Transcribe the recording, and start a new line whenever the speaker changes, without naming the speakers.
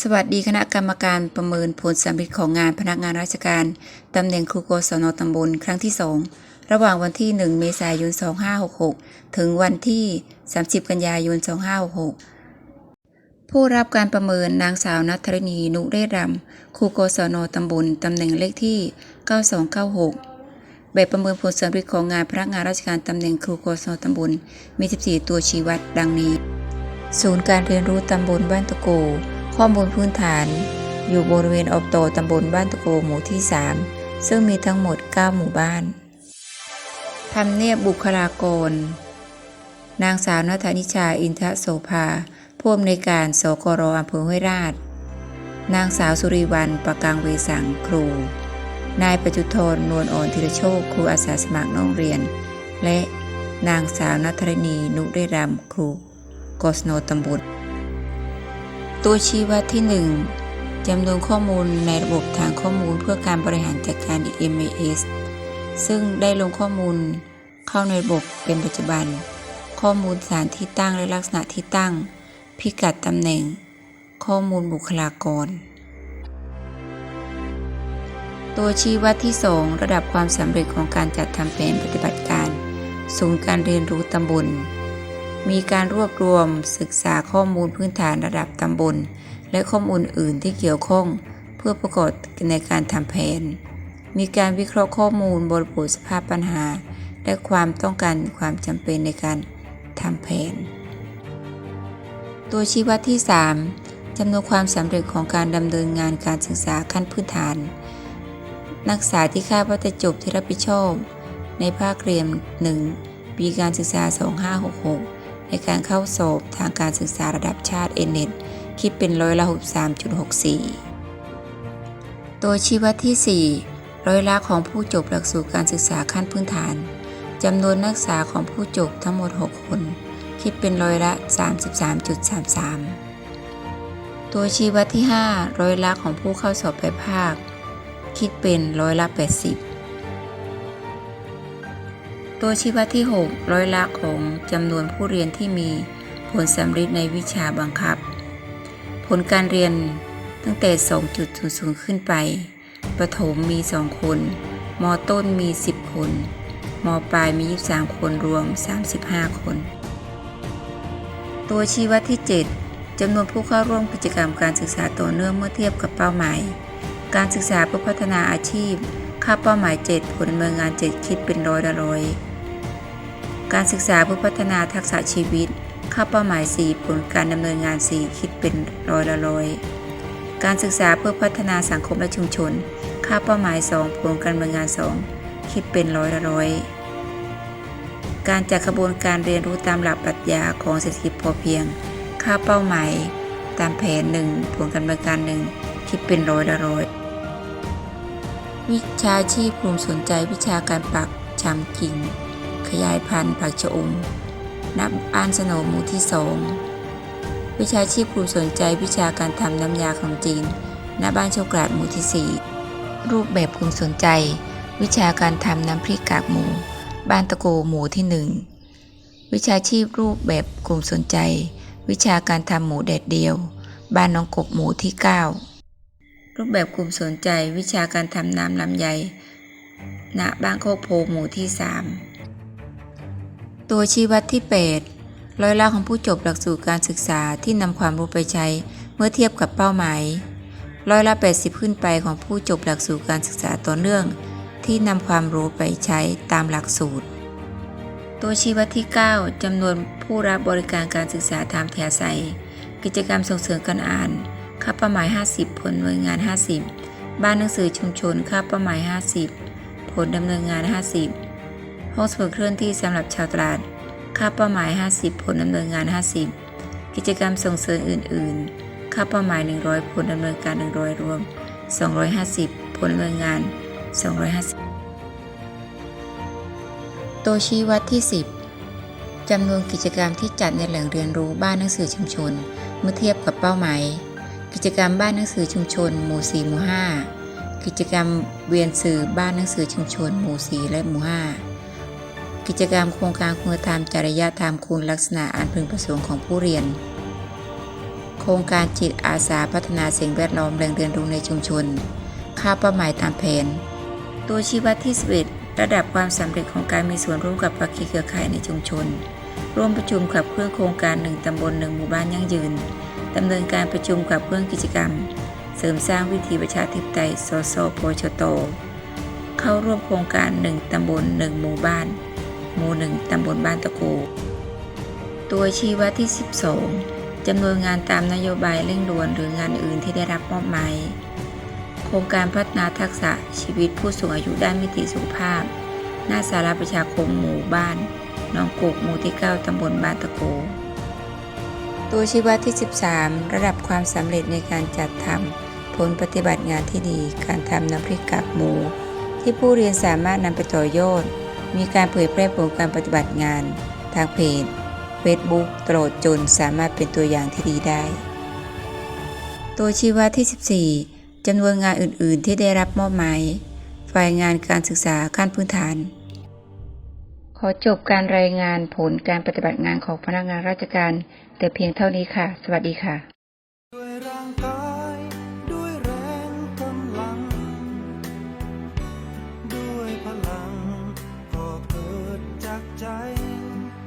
สวัสดีคณะกรรมการประเมินผลสำเร็จของงานพนักงานราชการ ตำแหน่งครูกศนตำบลครั้งที่ 2 ระหว่างวันที่ 1 เมษายน 2566 ถึงวันที่ 30 กันยายน 2566 ผู้รับการประเมินนางสาวนัทธรณีนุเรศรำครูกศนตำบลตำแหน่งเลขที่ 9296 แบบประเมินผลสำเร็จของงานพนักงานราชการตำแหน่งครูกศนตำบลมี 14 ตัวชี้วัดดังนี้ ศูนย์การเรียนรู้ตำบลบ้านตะโก ข้อมูลพื้นฐาน อยู่บริเวณอบตตำบลบ้านตะโกหมู่ที่ 3 ซึ่งมีทั้งหมด 9 หมู่บ้านทำเนียบบุคลากร นางสาวนัทนิชาอินทโสภาผู้อำนวยการสกรอำเภอห้วยราช นางสาวสุริวัลประกังเวสังครู นายประจุทรนวลอ่อนธีรโชคครูอาสาสมัครน้องเรียน และนางสาวนัทรณีนุเรรำครูกศนตำบลตัวชี้วัดที่ 1จำนวนข้อมูลในระบบฐานข้อมูลเพื่อการบริหารจัดการ MAS ซึ่งได้ลงข้อมูลเข้าในระบบเป็นปัจจุบัน ข้อมูลสถานที่ตั้งและลักษณะที่ตั้ง พิกัดตำแหน่ง ข้อมูลบุคลากร ตัวชี้วัดที่ 2 ระดับความสำเร็จของการจัดทำแผนปฏิบัติการศูนย์การเรียนรู้ตำบล มีการรวบรวมศึกษาข้อมูลพื้นฐานระดับตำบล และข้อมูลอื่นที่เกี่ยวข้อง เพื่อประกอบในการทำแผน มีการวิเคราะห์ข้อมูลบริบทสภาพปัญหา และความต้องการความจำเป็นในการทำแผน ตัวชี้วัดที่ 3จำนวนความสำเร็จของการดำเนินงานการศึกษาขั้นพื้นฐาน นักศึกษาที่คาดว่าจะจบที่รับผิดชอบ ในภาคเรียน 1 ปีการศึกษา 2566 ในการเข้าสอบทางการศึกษาระดับชาติ n อ t คิดเป็นร้อยละ 63.64 ตัวชี้วัดที่ 4 ร้อยละของผู้จบหลักสูตรการศึกษาขั้นพื้นฐานจำนวนนักศึกษาของผู้จบทั้งหมด 6 คน คิดเป็นร้อยละ 33.33 ตัวชี้วัดที่ 5 ร้อยละของผู้เข้าสอบไปภาค คิดเป็นร้อยละ 80 ตัวชี้วัดที่ 6 ร้อยละของจำนวนผู้เรียนที่มีผลสำเร็จในวิชาบังคับ ผลการเรียนตั้งแต่ 2.00 ขึ้นไป ประถมมี 2 คน มต้นมี 10 คน มปลายมี 23 คนรวม 35 คน ตัวชี้วัดที่ 7จำนวนผู้เข้าร่วมกิจกรรมการศึกษาต่อเนื่องเมื่อเทียบกับเป้าหมาย การศึกษาเพื่อพัฒนาอาชีพ ค่าเป้าหมาย 7 ผลดำเนินงาน 7 คิดเป็นร้อยละร้อย การศึกษาเพื่อพัฒนาทักษะชีวิต ค่าเป้าหมาย 4 ผลการดำเนินงาน 4 คิดเป็นร้อยละร้อย การศึกษาเพื่อพัฒนาสังคมและชุมชน ค่าเป้าหมาย 2 ผลการดำเนินงาน 2 คิดเป็นร้อยละร้อย การจัดขบวนการเรียนรู้ตามหลักปรัชญาของเศรษฐกิจพอเพียง ค่าเป้าหมาย ตามแผน 1 ผลการดำเนินการ 1คิดเป็นร้อยละร้อย วิชาชีพกลุ่มสนใจวิชาการปักชำกิ่ง ขยายพันธุ์ผักชะอมนับอ่านสโนหมู่ที่สองวิชาชีพกลุ่มสนใจวิชาการทำน้ำยาขนมจีนณบ้านโชคลาดหมู่ที่สี่รูปแบบกลุ่มสนใจ วิชาการทำน้ำพริกกากหมู บ้านตะโกหมู่ที่หนึ่งวิชาชีพรูปแบบกลุ่มสนใจ วิชาการทำหมูแดดเดียว บ้านน้องกบหมู่ที่เก้า รูปแบบกลุ่มสนใจวิชาการทำน้ำลำไยณบ้านโคกโพหมู่ที่ 3 ตัวชี้วัดที่ 8 ร้อยละของผู้จบหลักสูตรการศึกษาที่นำความรู้ไปใช้เมื่อเทียบกับเป้าหมาย ร้อยละ 80 ขึ้นไปของผู้จบหลักสูตรการศึกษาต่อเนื่องที่นำความรู้ไปใช้ตามหลักสูตร ตัวชี้วัดที่ 9จำนวนผู้รับบริการการศึกษาตามแถวใสกิจกรรมส่งเสริมการอ่าน ค่าเป้าหมาย 50 ผลหน่วยงาน 50 บ้านหนังสือชุมชน ค่าเป้าหมาย 50 ผลดำเนินงาน 50ห้องสมุดเคลื่อนที่สำหรับชาวตลาด ค่าเป้าหมาย 50 ผลดำเนินงาน 50 กิจกรรมส่งเสริมอื่น ๆ ค่าเป้าหมาย 100 ผลดำเนินการ 100 รวม 250 ผลดำเนินงาน 250 ตัวชี้วัดที่ 10จำนวนกิจกรรมที่จัดในแหล่งเรียนรู้บ้านหนังสือชุมชน เมื่อเทียบกับเป้าหมาย กิจกรรมบ้านหนังสือชุมชน หมู่4หมู่5กิจกรรมเวียนสื่อบ้านหนังสือชุมชน หมู่4และหมู่5กิจกรรมโครงการคุณธรรมจริยธรรมคุณลักษณะอันพึงประสงค์ของผู้เรียน โครงการจิตอาสาพัฒนาสิ่งแวดล้อมแหล่งเรียนรู้ในชุมชน ค่าเป้าหมายตามแผน ตัวชี้วัดที่11ระดับความสำเร็จของการมีส่วนร่วมกับภาคีเครือข่ายในชุมชน ร่วมประชุมขับเคลื่อนโครงการหนึ่งตำบลหนึ่งหมู่บ้านยั่งยืน ดำเนินการประชุมขับเคลื่อนกิจกรรม เสริมสร้างวิถีประชาธิปไตยสสโซโพชโต เข้าร่วมโครงการหนึ่งตำบลหนึ่งหมู่บ้าน หมู่หนึ่งตำบลบ้านตะโก ตัวชี้วัดที่ 12จำนวนงานตามนโยบายเร่งด่วนหรืองานอื่นที่ได้รับมอบหมายโครงการพัฒนาทักษะชีวิตผู้สูงอายุด้านมิติสุขภาพ หน้าสาราประชาคมหมู่บ้านหนองกุกหมู่ที่ 9 ตำบลบ้านตะโก ตัวชี้วัดที่ 13 ระดับความสำเร็จในการจัดทำผลปฏิบัติงานที่ดี การทำน้ำพริกกากหมู ที่ผู้เรียนสามารถนำไปต่อยอด มีการเผยแพร่ผลการปฏิบัติงาน ทางเพจ Facebook ตลอดจนสามารถเป็นตัวอย่างที่ดีได้ ตัวชี้วัดที่ 14จำนวนงานอื่น ๆ ที่ได้รับมอบหมาย ฝ่ายงานการศึกษาขั้นพื้นฐาน ขอจบการรายงานผลการปฏิบัติงานของพนักงานราชการ แต่เพียงเท่านี้ค่ะ สวัสดีค่ะ